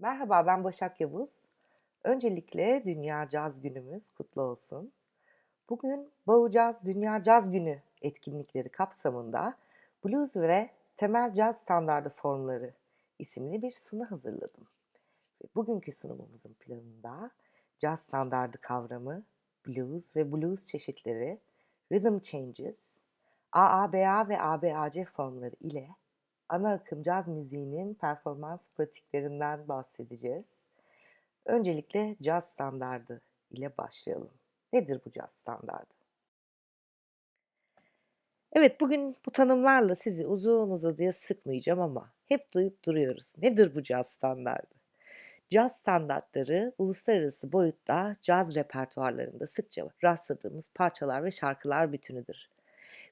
Merhaba, ben Başak Yavuz. Öncelikle Dünya Caz Günümüz kutlu olsun. Bugün Bağ Caz Dünya Caz Günü etkinlikleri kapsamında blues ve temel caz standardı formları isimli bir sunu hazırladım. Bugünkü sunumumuzun planında caz standardı kavramı, blues ve blues çeşitleri, rhythm changes, AABA ve ABAC formları ile ana akım caz müziğinin performans pratiklerinden bahsedeceğiz. Öncelikle caz standardı ile başlayalım. Nedir bu caz standardı? Evet, bugün bu tanımlarla sizi uzun uzadıya sıkmayacağım ama hep duyup duruyoruz. Nedir bu caz standardı? Caz standartları uluslararası boyutta caz repertuarlarında sıkça rastladığımız parçalar ve şarkılar bütünüdür.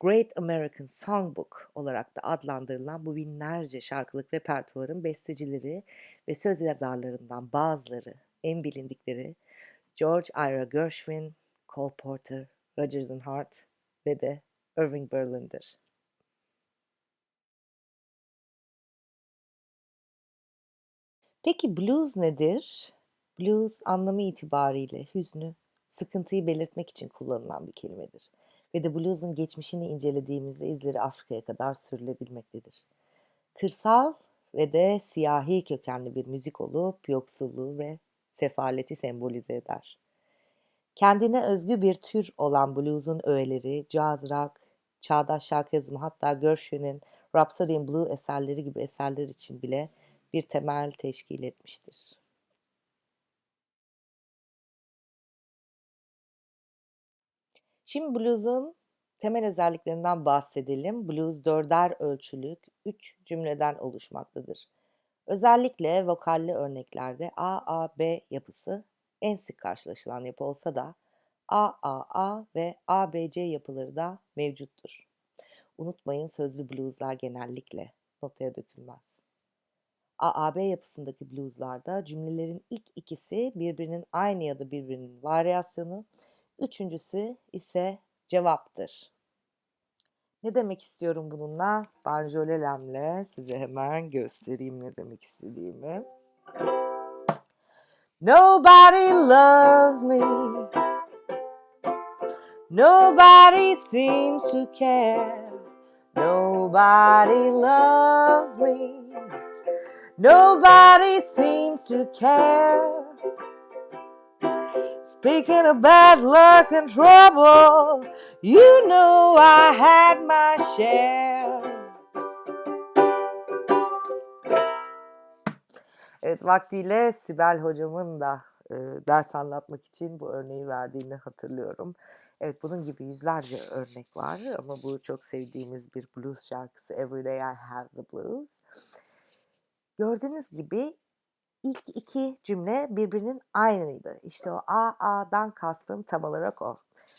Great American Songbook olarak da adlandırılan bu binlerce şarkılık repertuarın bestecileri ve söz yazarlarından bazıları en bilindikleri George Ira Gershwin, Cole Porter, Rodgers and Hart ve de Irving Berlin'dir. Peki blues nedir? Blues anlamı itibariyle hüznü, sıkıntıyı belirtmek için kullanılan bir kelimedir ve de blues'un geçmişini incelediğimizde izleri Afrika'ya kadar sürülebilmektedir. Kırsal ve de siyahi kökenli bir müzik olup yoksulluğu ve sefaleti sembolize eder. Kendine özgü bir tür olan blues'un öğeleri, jazz rock, çağdaş şarkı yazımı hatta Gershwin'in Rhapsody in Blue eserleri gibi eserler için bile bir temel teşkil etmiştir. Şimdi blues'un temel özelliklerinden bahsedelim. Blues dörder ölçülük üç cümleden oluşmaktadır. Özellikle vokalli örneklerde A-A-B yapısı en sık karşılaşılan yapı olsa da A-A-A ve A-B-C yapıları da mevcuttur. Unutmayın sözlü blueslar genellikle notaya dökülmez. A-A-B yapısındaki blueslarda cümlelerin ilk ikisi birbirinin aynı ya da birbirinin varyasyonu, Üçüncüsü ise cevaptır. Ne demek istiyorum bununla? Banjolelemle size hemen göstereyim ne demek istediğimi. Nobody loves me. Nobody seems to care. Nobody loves me. Nobody seems to care. Speaking of bad luck and trouble, you know I had my share. Evet, vaktiyle Sibel hocamın da e, ders anlatmak için bu örneği verdiğini hatırlıyorum. Evet, bunun gibi yüzlerce örnek var ama bu çok sevdiğimiz bir blues şarkısı Every Day I Have the Blues. Gördüğünüz gibi ilk iki cümle birbirinin aynıydı. İşte o A, A'dan kastım tam olarak o.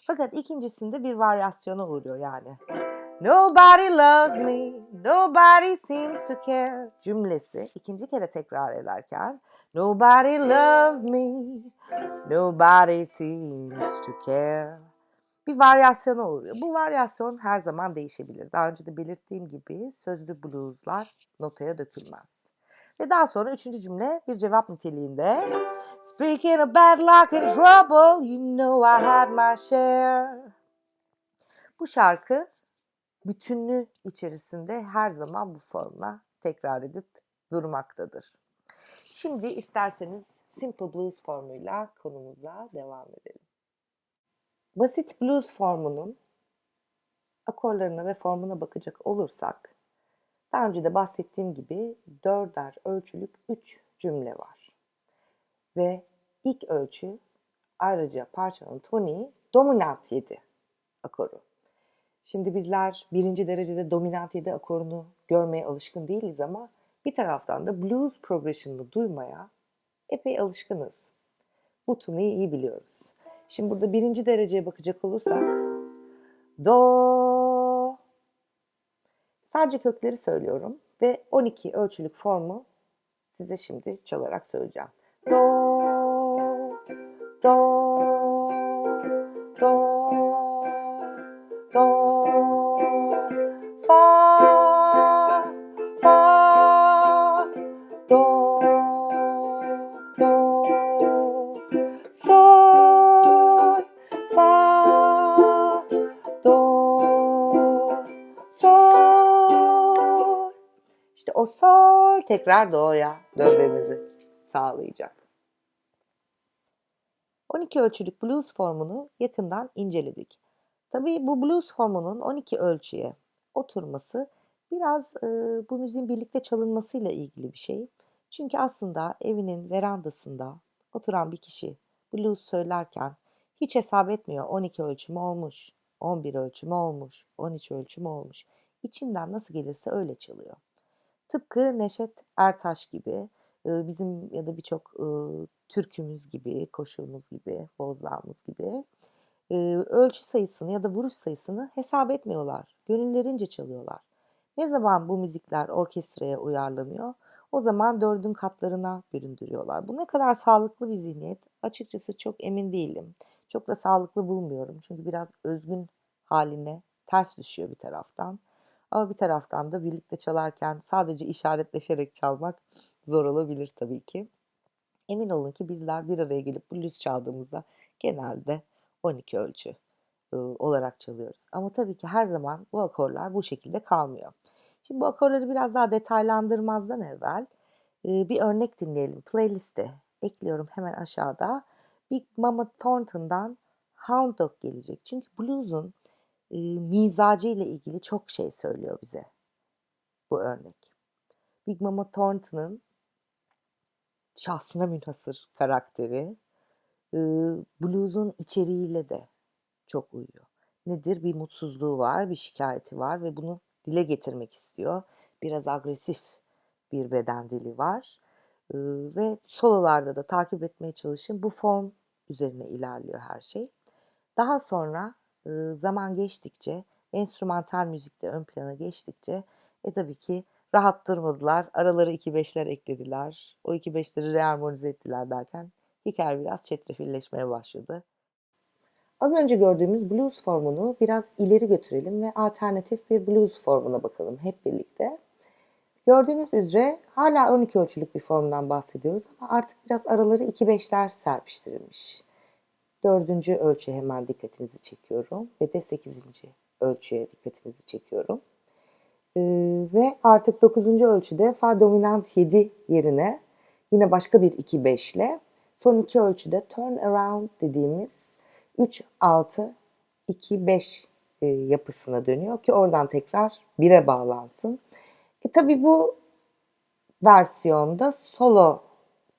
Fakat ikincisinde bir varyasyona uğruyor yani. Nobody loves me, nobody seems to care cümlesi ikinci kere tekrar ederken Nobody loves me, nobody seems to care bir varyasyona uğruyor. Bu varyasyon her zaman değişebilir. Daha önce de belirttiğim gibi sözlü blueslar notaya dökülmez. Ve daha sonra üçüncü cümle bir cevap niteliğinde. Speaking bad luck and trouble, you know I had my share. Bu şarkı bütünlüğü içerisinde her zaman bu formla tekrar edip durmaktadır. Şimdi isterseniz Simple Blues formuyla konumuza devam edelim. Basit blues formunun akorlarına ve formuna bakacak olursak daha önce de bahsettiğim gibi dörder ölçülük üç cümle var. Ve ilk ölçü ayrıca parçanın toniği dominant 7 akoru. Şimdi bizler birinci derecede dominant 7 akorunu görmeye alışkın değiliz ama bir taraftan da blues progression'ını duymaya epey alışkınız. Bu toniği iyi biliyoruz. Şimdi burada birinci dereceye bakacak olursak do Sadece kökleri söylüyorum ve 12 ölçülük formu size şimdi çalarak söyleyeceğim. Do, do, o sol tekrar do'ya dönmemizi sağlayacak. 12 ölçülük blues formunu yakından inceledik. Tabii bu blues formunun 12 ölçüye oturması biraz e, bu müziğin birlikte çalınmasıyla ilgili bir şey. Çünkü aslında evinin verandasında oturan bir kişi blues söylerken hiç hesap etmiyor 12 ölçüm olmuş, 11 ölçüm olmuş, 13 ölçüm olmuş. İçinden nasıl gelirse öyle çalıyor. Tıpkı Neşet Ertaş gibi, bizim ya da birçok türkümüz gibi, koşumuz gibi, bozdağımız gibi ölçü sayısını ya da vuruş sayısını hesap etmiyorlar. Gönüllerince çalıyorlar. Ne zaman bu müzikler orkestraya uyarlanıyor? O zaman dördün katlarına büründürüyorlar. Bu ne kadar sağlıklı bir zihniyet? Açıkçası çok emin değilim. Çok da sağlıklı bulmuyorum. Çünkü biraz özgün haline ters düşüyor bir taraftan. Ama bir taraftan da birlikte çalarken sadece işaretleşerek çalmak zor olabilir tabii ki. Emin olun ki bizler bir araya gelip blues çaldığımızda genelde 12 ölçü olarak çalıyoruz. Ama tabii ki her zaman bu akorlar bu şekilde kalmıyor. Şimdi bu akorları biraz daha detaylandırmazdan evvel bir örnek dinleyelim. Playlist'e ekliyorum hemen aşağıda. Big Mama Thornton'dan Hound Dog gelecek. Çünkü blues'un e, mizacı ile ilgili çok şey söylüyor bize bu örnek. Big Mama Thornton'ın şahsına münhasır karakteri e, blues'un içeriğiyle de çok uyuyor. Nedir? Bir mutsuzluğu var, bir şikayeti var ve bunu dile getirmek istiyor. Biraz agresif bir beden dili var. E, ve sololarda da takip etmeye çalışın. Bu form üzerine ilerliyor her şey. Daha sonra zaman geçtikçe, enstrümantal müzikte ön plana geçtikçe e tabii ki rahat durmadılar. Araları 2-5'ler eklediler. O 2-5'leri reharmonize ettiler derken hikaye biraz çetrefilleşmeye başladı. Az önce gördüğümüz blues formunu biraz ileri götürelim ve alternatif bir blues formuna bakalım hep birlikte. Gördüğünüz üzere hala 12 ölçülük bir formdan bahsediyoruz ama artık biraz araları 2-5'ler serpiştirilmiş. Dördüncü ölçüye hemen dikkatinizi çekiyorum ve de sekizinci ölçüye dikkatinizi çekiyorum. Ee, ve artık dokuzuncu ölçüde fa dominant 7 yerine yine başka bir 2-5 ile son iki ölçüde turn around dediğimiz 3-6-2-5 e, yapısına dönüyor ki oradan tekrar 1'e bağlansın. E tabi bu versiyonda solo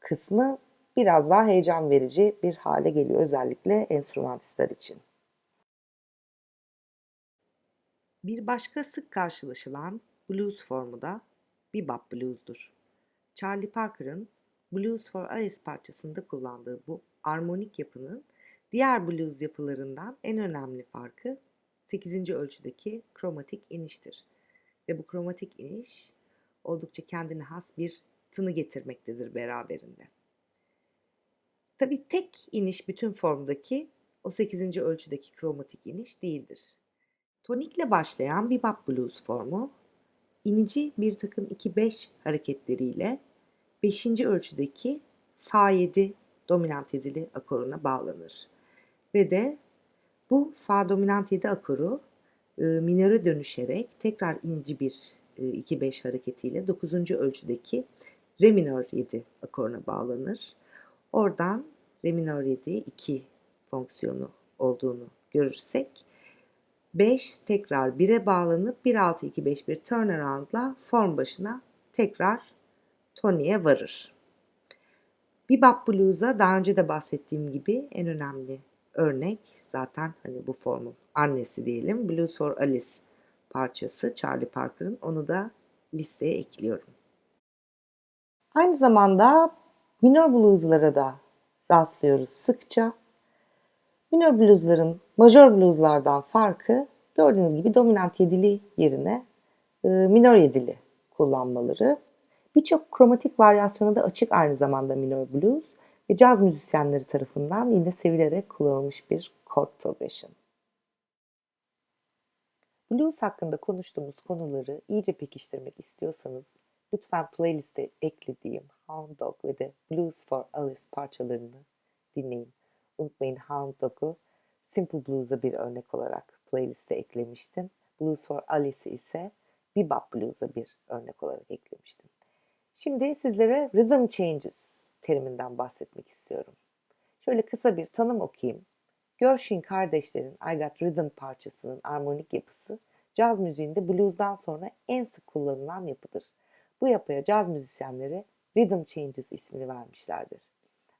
kısmı biraz daha heyecan verici bir hale geliyor özellikle enstrümanistler için. Bir başka sık karşılaşılan blues formu da bebop blues'dur. Charlie Parker'ın Blues for Alice parçasında kullandığı bu armonik yapının diğer blues yapılarından en önemli farkı 8. ölçüdeki kromatik iniştir. Ve bu kromatik iniş oldukça kendine has bir tını getirmektedir beraberinde. Tabi tek iniş bütün formdaki o 8. ölçüdeki kromatik iniş değildir. Tonikle başlayan bebop blues formu inici bir takım 2-5 hareketleriyle 5. ölçüdeki Fa7 dominant 7'li akoruna bağlanır. Ve de bu Fa dominant 7 akoru e, minöre dönüşerek tekrar inici bir e, 2-5 hareketiyle 9. ölçüdeki Re minör 7 akoruna bağlanır. Oradan re minör 7 2 fonksiyonu olduğunu görürsek 5 tekrar 1'e bağlanıp 1 6 2 5 bir turnaround'la form başına tekrar toniğe varır. Bebop Blues'a daha önce de bahsettiğim gibi en önemli örnek zaten hani bu formun annesi diyelim Blues for Alice parçası Charlie Parker'ın onu da listeye ekliyorum. Aynı zamanda minor blues'lara da rastlıyoruz sıkça. Minor bluesların major blueslardan farkı gördüğünüz gibi dominant yedili yerine e, minor yedili kullanmaları. Birçok kromatik varyasyonu da açık aynı zamanda minor blues ve caz müzisyenleri tarafından yine sevilerek kullanılmış bir chord progression. Blues hakkında konuştuğumuz konuları iyice pekiştirmek istiyorsanız lütfen playliste eklediğim Hound Dog ve de Blues for Alice parçalarını dinleyin. Unutmayın Hound Dog'u Simple Blues'a bir örnek olarak playliste eklemiştim. Blues for Alice ise bebop blues'a bir örnek olarak eklemiştim. Şimdi sizlere rhythm changes teriminden bahsetmek istiyorum. Şöyle kısa bir tanım okuyayım. Gershwin kardeşlerin I Got Rhythm parçasının armonik yapısı caz müziğinde blues'dan sonra en sık kullanılan yapıdır. Bu yapıya caz müzisyenleri Rhythm Changes ismini vermişlerdir.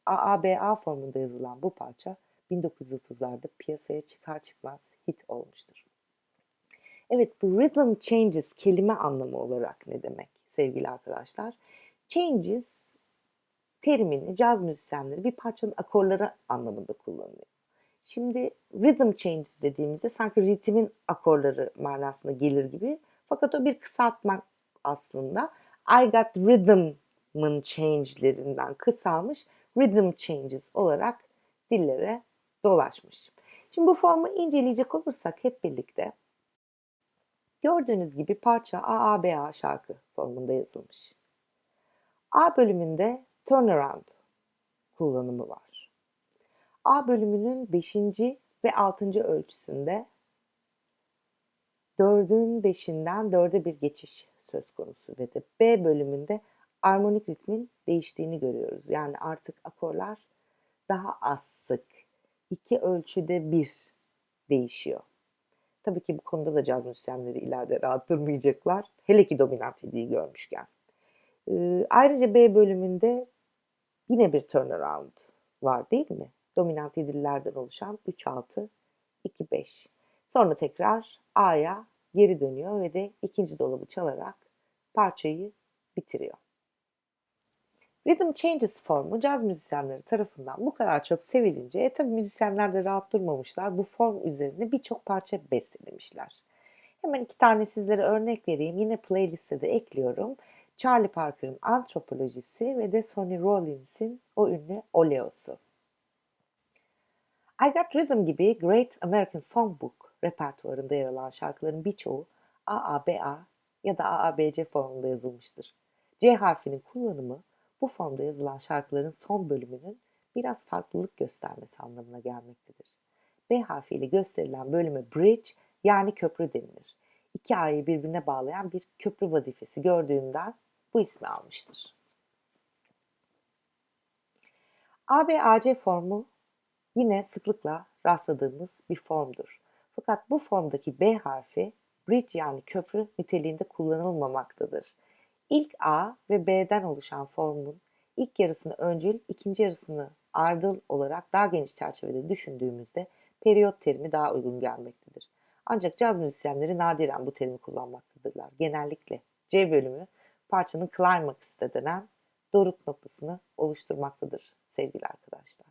AABA formunda yazılan bu parça 1930'larda piyasaya çıkar çıkmaz hit olmuştur. Evet bu rhythm changes kelime anlamı olarak ne demek sevgili arkadaşlar? Changes terimini caz müzisyenleri bir parçanın akorları anlamında kullanıyor. Şimdi rhythm changes dediğimizde sanki ritmin akorları manasına gelir gibi. Fakat o bir kısaltma aslında. I got rhythm'ın change'lerinden kısalmış rhythm changes olarak dillere dolaşmış. Şimdi bu formu inceleyecek olursak hep birlikte gördüğünüz gibi parça AABA şarkı formunda yazılmış. A bölümünde turnaround kullanımı var. A bölümünün 5. ve 6. ölçüsünde 4'ün 5'inden 4'e bir geçiş söz konusu ve de B bölümünde armonik ritmin değiştiğini görüyoruz. Yani artık akorlar daha az sık. iki ölçüde bir değişiyor. Tabii ki bu konuda da caz müzisyenleri ileride rahat durmayacaklar. Hele ki dominant yediği görmüşken. Ee, ayrıca B bölümünde yine bir turnaround var değil mi? Dominant yedilerden oluşan 3-6, 2-5. Sonra tekrar A'ya geri dönüyor ve de ikinci dolabı çalarak parçayı bitiriyor. Rhythm Changes formu caz müzisyenleri tarafından bu kadar çok sevilince e tabi müzisyenler de rahat durmamışlar. Bu form üzerine birçok parça bestelemişler. Hemen iki tane sizlere örnek vereyim. Yine playliste de ekliyorum. Charlie Parker'ın Antropolojisi ve de Sonny Rollins'in o ünlü Oleosu. I Got Rhythm gibi Great American Songbook repertuarında yer alan şarkıların birçoğu AABA ya da AABC formunda yazılmıştır. C harfinin kullanımı bu formda yazılan şarkıların son bölümünün biraz farklılık göstermesi anlamına gelmektedir. B harfiyle gösterilen bölüme bridge yani köprü denilir. İki A'yı birbirine bağlayan bir köprü vazifesi gördüğünden bu ismi almıştır. ABAC formu yine sıklıkla rastladığımız bir formdur. Fakat bu formdaki B harfi bridge yani köprü niteliğinde kullanılmamaktadır. İlk A ve B'den oluşan formun ilk yarısını öncül, ikinci yarısını ardıl olarak daha geniş çerçevede düşündüğümüzde periyot terimi daha uygun gelmektedir. Ancak caz müzisyenleri nadiren bu terimi kullanmaktadırlar. Genellikle C bölümü parçanın climax de denen doruk noktasını oluşturmaktadır sevgili arkadaşlar.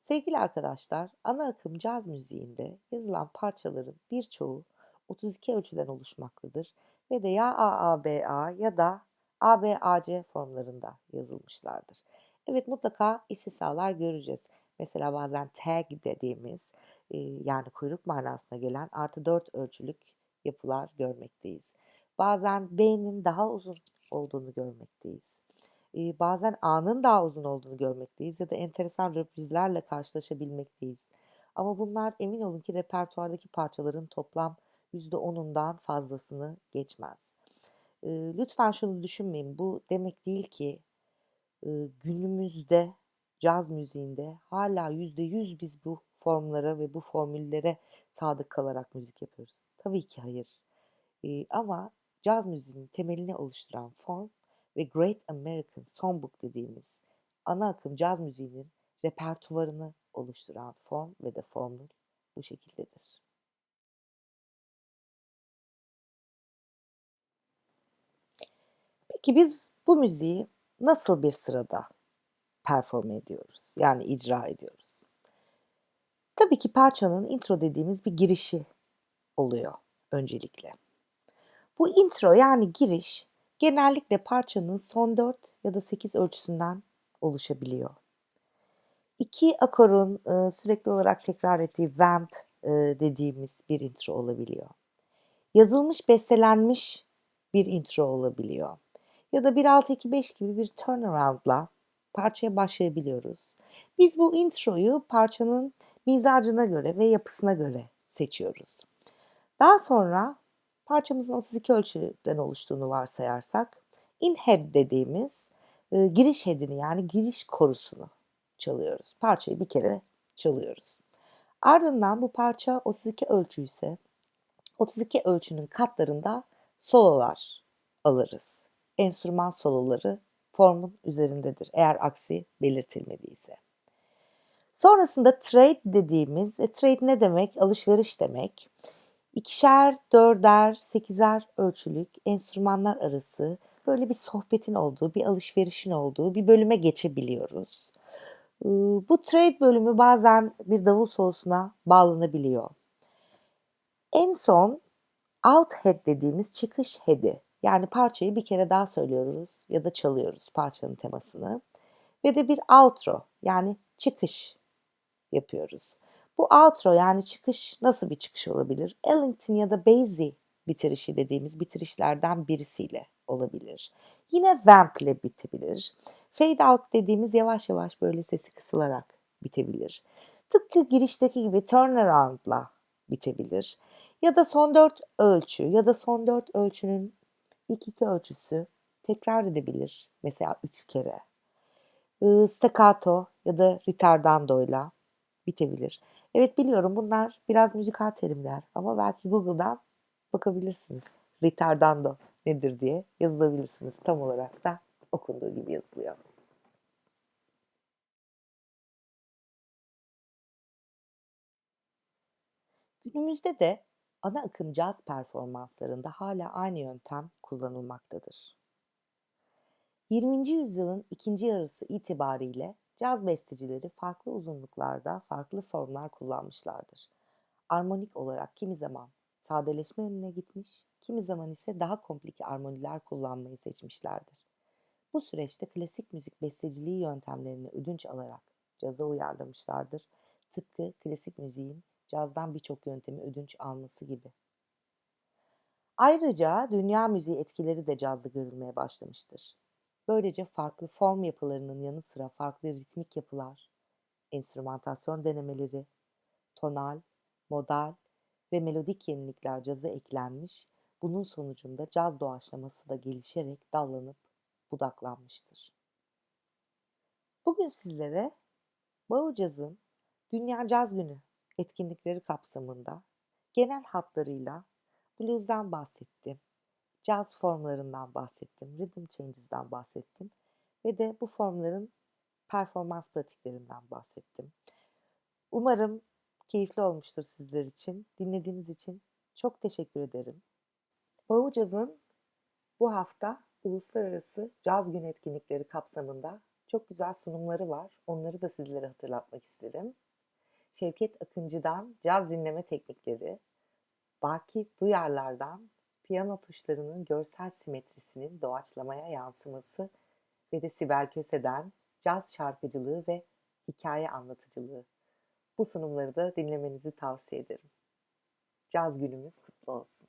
Sevgili arkadaşlar, ana akım caz müziğinde yazılan parçaların birçoğu 32 ölçüden oluşmaktadır ve de ya AABA ya da ABAC formlarında yazılmışlardır. Evet mutlaka istisnalar göreceğiz. Mesela bazen tag dediğimiz yani kuyruk manasına gelen artı 4 ölçülük yapılar görmekteyiz. Bazen B'nin daha uzun olduğunu görmekteyiz. Bazen A'nın daha uzun olduğunu görmekteyiz ya da enteresan röprizlerle karşılaşabilmekteyiz. Ama bunlar emin olun ki repertuardaki parçaların toplam %10'undan fazlasını geçmez. Lütfen şunu düşünmeyin. Bu demek değil ki günümüzde caz müziğinde hala %100 biz bu formlara ve bu formüllere sadık kalarak müzik yapıyoruz. Tabii ki hayır. Ama caz müziğinin temelini oluşturan form ve Great American Songbook dediğimiz ana akım caz müziğinin repertuvarını oluşturan form ve de formül bu şekildedir. Peki biz bu müziği nasıl bir sırada perform ediyoruz? Yani icra ediyoruz. Tabii ki parçanın intro dediğimiz bir girişi oluyor öncelikle. Bu intro yani giriş genellikle parçanın son 4 ya da 8 ölçüsünden oluşabiliyor. İki akorun e, sürekli olarak tekrar ettiği vamp e, dediğimiz bir intro olabiliyor. Yazılmış, bestelenmiş bir intro olabiliyor. Ya da 1-6-2-5 gibi bir turnaround'la parçaya başlayabiliyoruz. Biz bu introyu parçanın mizacına göre ve yapısına göre seçiyoruz. Daha sonra Parçamızın 32 ölçüden oluştuğunu varsayarsak in head dediğimiz e, giriş headini yani giriş korusunu çalıyoruz. Parçayı bir kere çalıyoruz. Ardından bu parça 32 ölçü ise 32 ölçünün katlarında sololar alırız. Enstrüman soloları formun üzerindedir eğer aksi belirtilmediyse. Sonrasında trade dediğimiz, e, trade ne demek? Alışveriş demek. İkişer, dörder, sekizer ölçülük enstrümanlar arası böyle bir sohbetin olduğu, bir alışverişin olduğu bir bölüme geçebiliyoruz. Bu trade bölümü bazen bir davul solosuna bağlanabiliyor. En son out head dediğimiz çıkış head'i yani parçayı bir kere daha söylüyoruz ya da çalıyoruz parçanın temasını. Ve de bir outro yani çıkış yapıyoruz. Bu outro yani çıkış nasıl bir çıkış olabilir? Ellington ya da Basie bitirişi dediğimiz bitirişlerden birisiyle olabilir. Yine vamp ile bitebilir. Fade out dediğimiz yavaş yavaş böyle sesi kısılarak bitebilir. Tıpkı girişteki gibi turnaround'la bitebilir. Ya da son dört ölçü ya da son dört ölçünün ilk iki ölçüsü tekrar edebilir. Mesela üç kere. Staccato ya da ritardando ile bitebilir. Evet biliyorum bunlar biraz müzikal terimler ama belki Google'dan bakabilirsiniz. Ritardando nedir diye yazılabilirsiniz. Tam olarak da okunduğu gibi yazılıyor. Günümüzde de ana akım caz performanslarında hala aynı yöntem kullanılmaktadır. 20. yüzyılın ikinci yarısı itibariyle caz bestecileri farklı uzunluklarda farklı formlar kullanmışlardır. Armonik olarak kimi zaman sadeleşme yönüne gitmiş, kimi zaman ise daha komplike armoniler kullanmayı seçmişlerdir. Bu süreçte klasik müzik besteciliği yöntemlerini ödünç alarak caza uyarlamışlardır. Tıpkı klasik müziğin cazdan birçok yöntemi ödünç alması gibi. Ayrıca dünya müziği etkileri de cazda görülmeye başlamıştır. Böylece farklı form yapılarının yanı sıra farklı ritmik yapılar, enstrümantasyon denemeleri, tonal, modal ve melodik yenilikler caza eklenmiş, bunun sonucunda caz doğaçlaması da gelişerek dallanıp budaklanmıştır. Bugün sizlere Bağ Caz'ın Dünya Caz Günü etkinlikleri kapsamında genel hatlarıyla blues'dan bahsettim, caz formlarından bahsettim, rhythm changes'dan bahsettim ve de bu formların performans pratiklerinden bahsettim. Umarım keyifli olmuştur sizler için. Dinlediğiniz için çok teşekkür ederim. Bağu Caz'ın bu hafta Uluslararası Caz Günü etkinlikleri kapsamında çok güzel sunumları var. Onları da sizlere hatırlatmak isterim. Şevket Akıncı'dan caz dinleme teknikleri, Baki Duyarlar'dan piyano tuşlarının görsel simetrisinin doğaçlamaya yansıması ve de Sibel Köse'den caz şarkıcılığı ve hikaye anlatıcılığı. Bu sunumları da dinlemenizi tavsiye ederim. Caz günümüz kutlu olsun.